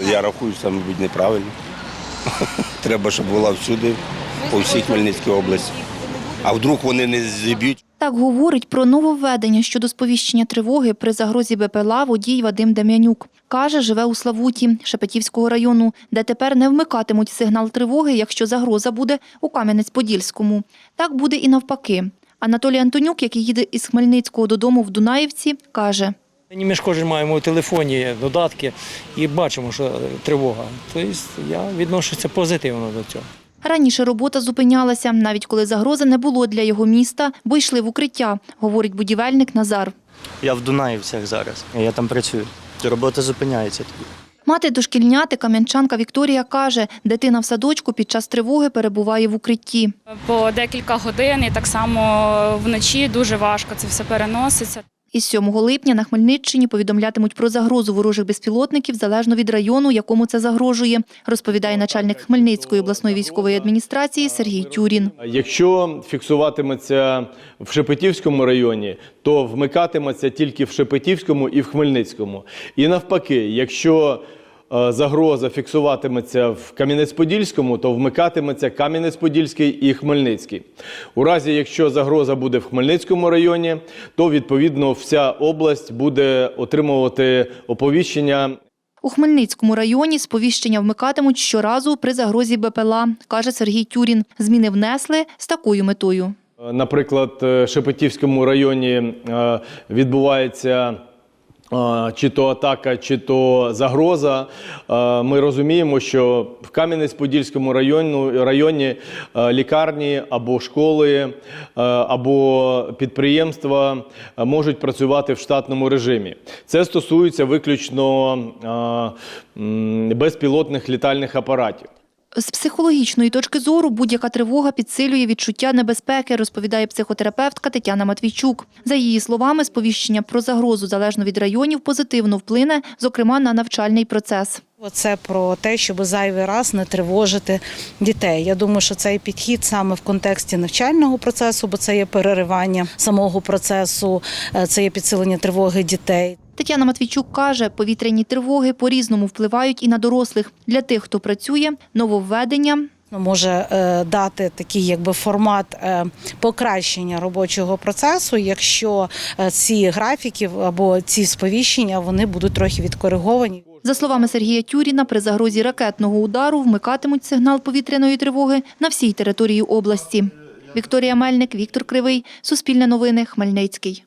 Я рахую, що це, мабуть, неправильно. Треба, щоб була всюди, по всій Хмельницькій області. А вдруг вони не зіб'ють? Так говорить про нововведення щодо сповіщення тривоги при загрозі БПЛА водій Вадим Дем'янюк. Каже, живе у Славуті Шепетівського району, де тепер не вмикатимуть сигнал тривоги, якщо загроза буде у Кам'янець-Подільському. Так буде і навпаки. Анатолій Антонюк, який їде із Хмельницького додому в Дунаївці, каже, Ми ж кожен маємо у телефоні додатки і бачимо, що тривога. Тобто я відношуся позитивно до цього. раніше робота зупинялася, навіть коли загрози не було для його міста, бо йшли в укриття, говорить будівельник Назар. Я в Дунаївцях зараз. Я там працюю. Робота зупиняється тоді. Мати дошкільняти кам'янчанка Вікторія каже, дитина в садочку під час тривоги перебуває в укритті. по декілька годин, і так само вночі дуже важко це все переноситься. Із 7 липня на Хмельниччині повідомлятимуть про загрозу ворожих безпілотників залежно від району, якому це загрожує, розповідає начальник Хмельницької обласної військової адміністрації Сергій Тюрін. Якщо фіксуватиметься в Шепетівському районі, то вмикатиметься тільки в Шепетівському і в Хмельницькому. І навпаки, якщо загроза фіксуватиметься в Кам'янець-Подільському, то вмикатиметься Кам'янець-Подільський і Хмельницький. У разі, якщо загроза буде в Хмельницькому районі, то відповідно вся область буде отримувати оповіщення У Хмельницькому районі сповіщення вмикатимуть щоразу при загрозі БПЛА, каже Сергій Тюрін. Зміни внесли з такою метою. Наприклад, в Шепетівському районі е, відбувається е, чи то атака, чи то загроза. Ми розуміємо, що в Кам'янець-Подільському районі лікарні або школи, або підприємства можуть працювати в штатному режимі. Це стосується виключно безпілотних літальних апаратів. З психологічної точки зору будь-яка тривога підсилює відчуття небезпеки, розповідає психотерапевтка Тетяна Матвійчук. За її словами, сповіщення про загрозу залежно від районів позитивно вплине, зокрема на навчальний процес. Це про те, щоб зайвий раз не тривожити дітей. Я думаю, що цей підхід саме в контексті навчального процесу, бо це є переривання самого процесу, е, це є підсилення тривоги дітей. Тетяна Матвійчук каже, повітряні тривоги по-різному впливають і на дорослих. Для тих, хто працює, нововведення Ну, Може е, дати такий якби формат е, покращення робочого процесу, якщо е, ці графіки або ці сповіщення вони будуть трохи відкориговані. За словами Сергія Тюріна, при загрозі ракетного удару вмикатимуть сигнал повітряної тривоги на всій території області. Вікторія Мельник, Віктор Кривий, Суспільне новини, Хмельницький.